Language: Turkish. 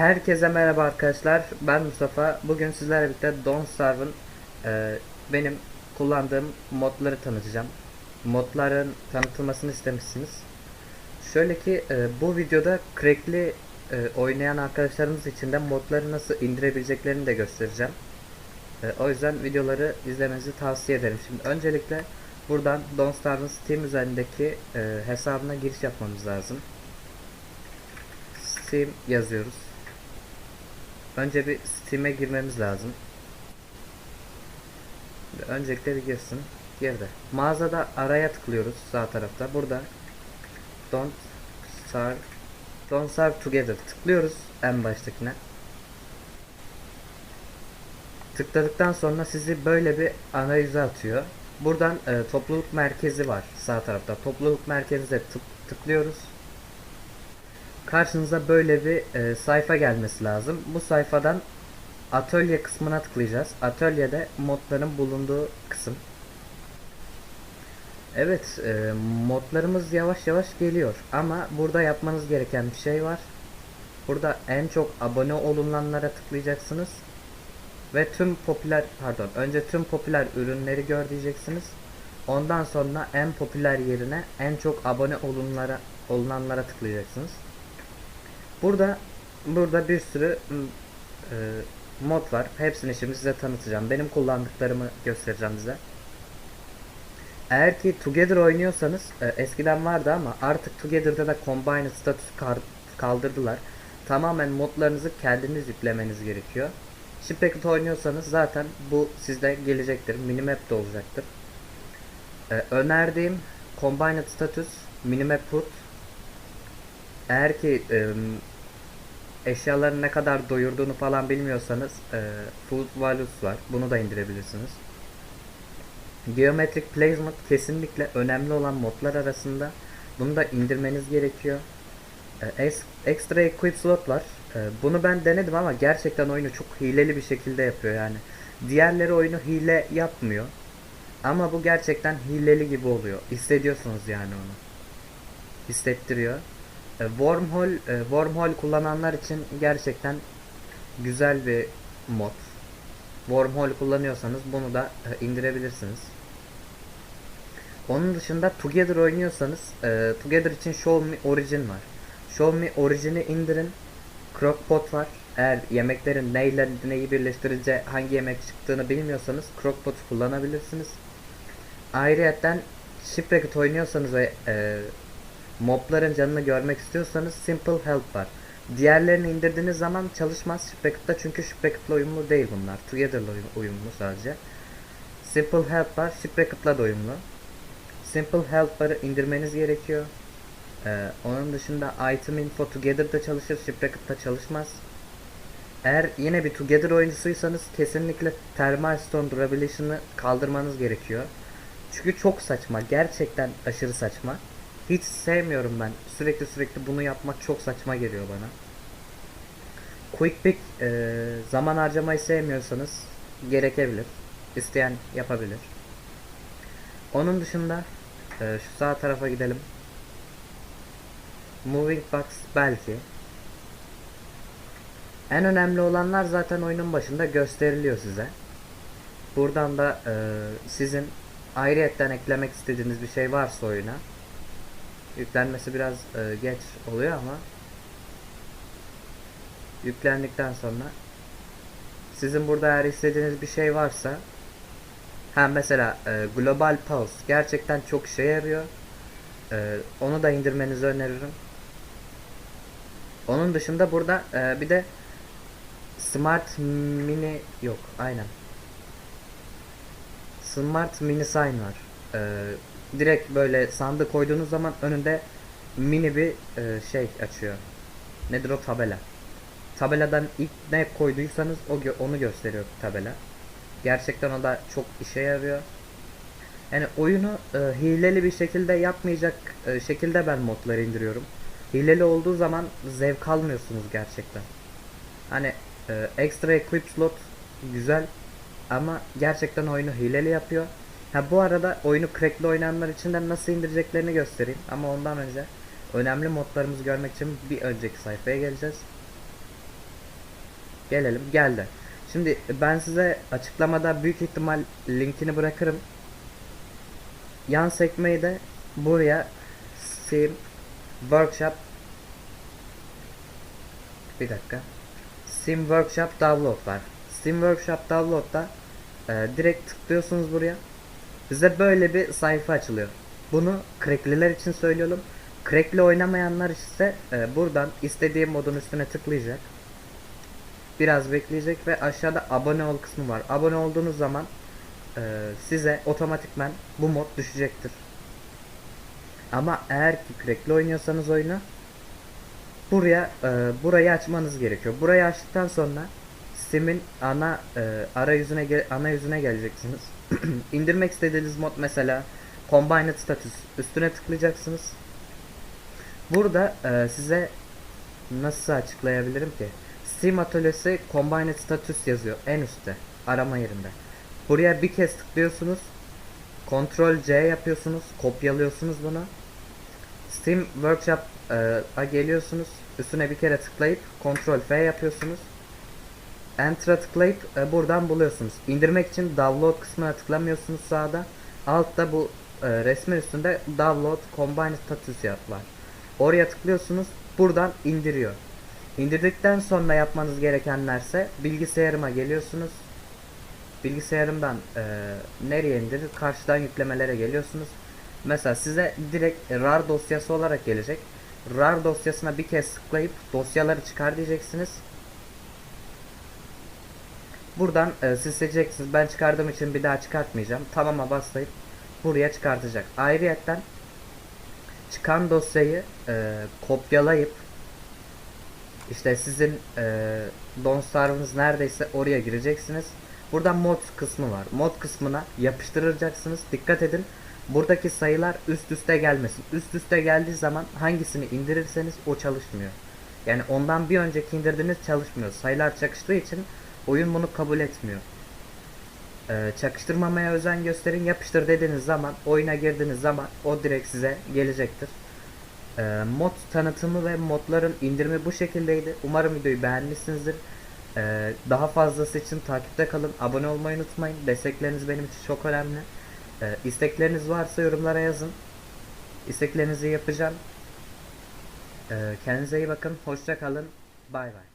Herkese merhaba arkadaşlar. Ben Mustafa. Bugün sizlerle birlikte Don't Starve'ın e, benim kullandığım modları tanıtacağım. Modların tanıtılmasını istemişsiniz. Şöyle ki e, bu videoda crackli e, oynayan arkadaşlarımız için de modları nasıl indirebileceklerini de göstereceğim. E, o yüzden videoları izlemenizi tavsiye ederim. Şimdi öncelikle buradan Don't Starve'ın Steam üzerindeki e, hesabına giriş yapmamız lazım. Steam yazıyoruz. Önce bir Steam'e girmemiz lazım. Şimdi Öncelikle bir girsin. Girdi. Mağazada araya tıklıyoruz sağ tarafta. Burada Don't Starve Don't Starve Together tıklıyoruz en baştakine. Tıkladıktan sonra sizi böyle bir arayüze atıyor. Buradan e, topluluk merkezi var sağ tarafta. Topluluk merkezine tık, tıklıyoruz. Karşınıza böyle bir e, sayfa gelmesi lazım. Bu sayfadan atölye kısmına tıklayacağız. Atölyede modların bulunduğu kısım. Evet, e, modlarımız yavaş yavaş geliyor. Ama burada yapmanız gereken bir şey var. Burada en çok abone olunanlara tıklayacaksınız. Ve tüm popüler, pardon, önce tüm popüler ürünleri gör diyeceksiniz. Ondan sonra en popüler yerine en çok abone olunlara, olunanlara tıklayacaksınız. Burada burada bir sürü e, mod var. Hepsini şimdi size tanıtacağım. Benim kullandıklarımı göstereceğim size. Eğer ki Together oynuyorsanız e, eskiden vardı ama artık Together'da da Combined statüsü kaldırdılar. Tamamen modlarınızı kendiniz yüklemeniz gerekiyor. Shipwrecked oynuyorsanız zaten bu sizde gelecektir. Minimap de olacaktır. E, önerdiğim Combined status Minimap put eğer ki eşyaların ne kadar doyurduğunu falan bilmiyorsanız e, Food Values var. Bunu da indirebilirsiniz. Geometric Placement kesinlikle önemli olan modlar arasında. Bunu da indirmeniz gerekiyor. E, ex- Extra Equip Slot var. E, bunu ben denedim ama gerçekten oyunu çok hileli bir şekilde yapıyor yani. Diğerleri oyunu hile yapmıyor. Ama bu gerçekten hileli gibi oluyor. Hissediyorsunuz yani onu. Hissettiriyor. E, Wormhole, e, Wormhole kullananlar için gerçekten güzel bir mod. Wormhole kullanıyorsanız bunu da e, indirebilirsiniz. Onun dışında Together oynuyorsanız e, Together için Show Me Origin var. Show Me Origin'i indirin. Crockpot var. Eğer yemeklerin neyle neyi birleştirince hangi yemek çıktığını bilmiyorsanız Crockpot kullanabilirsiniz. Ayrıyeten Shipwrecked oynuyorsanız ve mobların canını görmek istiyorsanız Simple Help var. Diğerlerini indirdiğiniz zaman çalışmaz Shipwrecked'da çünkü Shipwrecked'la uyumlu değil bunlar. Together'la uyum- uyumlu sadece. Simple Help var. Shipwrecked'la da uyumlu. Simple Help'ları indirmeniz gerekiyor. Ee, onun dışında Item Info Together'da çalışır, Shipwrecked'da çalışmaz. Eğer yine bir Together oyuncusuysanız kesinlikle Thermal Stone Durabilation'ı kaldırmanız gerekiyor. Çünkü çok saçma, gerçekten aşırı saçma. Hiç sevmiyorum ben. Sürekli sürekli bunu yapmak çok saçma geliyor bana. Quick Pick e, zaman harcamayı sevmiyorsanız gerekebilir. İsteyen yapabilir. Onun dışında e, şu sağ tarafa gidelim. Moving Box belki. En önemli olanlar zaten oyunun başında gösteriliyor size. Buradan da e, sizin ayrıyetten eklemek istediğiniz bir şey varsa oyuna Yüklenmesi biraz e, geç oluyor ama yüklendikten sonra sizin burada eğer istediğiniz bir şey varsa ha mesela e, Global Pulse gerçekten çok işe yarıyor. E, onu da indirmenizi öneririm. Onun dışında burada e, bir de Smart Mini yok aynen. Smart Mini Sign var. E, direkt böyle sandık koyduğunuz zaman önünde mini bir e, şey açıyor. Nedir o tabela? Tabeladan ilk ne koyduysanız o gö- onu gösteriyor tabela. Gerçekten o da çok işe yarıyor. Yani oyunu e, hileli bir şekilde yapmayacak e, şekilde ben modları indiriyorum. Hileli olduğu zaman zevk almıyorsunuz gerçekten. Hani e, extra equip slot güzel ama gerçekten oyunu hileli yapıyor. Ha bu arada oyunu crackli oynayanlar için de nasıl indireceklerini göstereyim. Ama ondan önce önemli modlarımızı görmek için bir önceki sayfaya geleceğiz. Gelelim geldi. Şimdi ben size açıklamada büyük ihtimal linkini bırakırım. Yan sekmeyi de buraya Steam Workshop bir dakika. Steam Workshop Download var. Steam Workshop Download'da e, direkt tıklıyorsunuz buraya. Size böyle bir sayfa açılıyor. Bunu crackliler için söylüyorum. Crackli oynamayanlar ise e, buradan istediği modun üstüne tıklayacak. Biraz bekleyecek ve aşağıda abone ol kısmı var. Abone olduğunuz zaman e, size otomatikmen bu mod düşecektir. Ama eğer ki crackli oynuyorsanız oyunu buraya e, burayı açmanız gerekiyor. Burayı açtıktan sonra Steam'in ana e, arayüzüne ana yüzüne geleceksiniz. İndirmek istediğiniz mod mesela Combined Status üstüne tıklayacaksınız. Burada e, size nasıl açıklayabilirim ki? Steam atölyesi Combined Status yazıyor en üstte arama yerinde. Buraya bir kez tıklıyorsunuz. Ctrl C yapıyorsunuz, kopyalıyorsunuz bunu. Steam Workshop'a geliyorsunuz. Üstüne bir kere tıklayıp Ctrl F yapıyorsunuz. Enter'a tıklayıp e, buradan buluyorsunuz. İndirmek için download kısmına tıklamıyorsunuz sağda. Altta bu e, resmin üstünde download combined status var. Oraya tıklıyorsunuz. Buradan indiriyor. İndirdikten sonra yapmanız gerekenlerse bilgisayarıma geliyorsunuz. Bilgisayarımdan e, nereye indirir? Karşıdan yüklemelere geliyorsunuz. Mesela size direkt RAR dosyası olarak gelecek. RAR dosyasına bir kez tıklayıp dosyaları çıkar diyeceksiniz. Buradan e, siz seçeceksiniz. Ben çıkardığım için bir daha çıkartmayacağım. Tamam'a baslayıp buraya çıkartacak. Ayrıyetten çıkan dosyayı e, kopyalayıp işte sizin e, Don't Starve'ınız neredeyse oraya gireceksiniz. Burada mod kısmı var. Mod kısmına yapıştıracaksınız. Dikkat edin. Buradaki sayılar üst üste gelmesin. Üst üste geldiği zaman hangisini indirirseniz o çalışmıyor. Yani ondan bir önceki indirdiğiniz çalışmıyor. Sayılar çakıştığı için oyun bunu kabul etmiyor. Ee, çakıştırmamaya özen gösterin. Yapıştır dediğiniz zaman, oyuna girdiğiniz zaman o direkt size gelecektir. Ee, mod tanıtımı ve modların indirimi bu şekildeydi. Umarım videoyu beğenmişsinizdir. Ee, daha fazlası için takipte kalın. Abone olmayı unutmayın. Destekleriniz benim için çok önemli. Ee, istekleriniz varsa yorumlara yazın. İsteklerinizi yapacağım. Ee, kendinize iyi bakın. Hoşça kalın. Bay bay.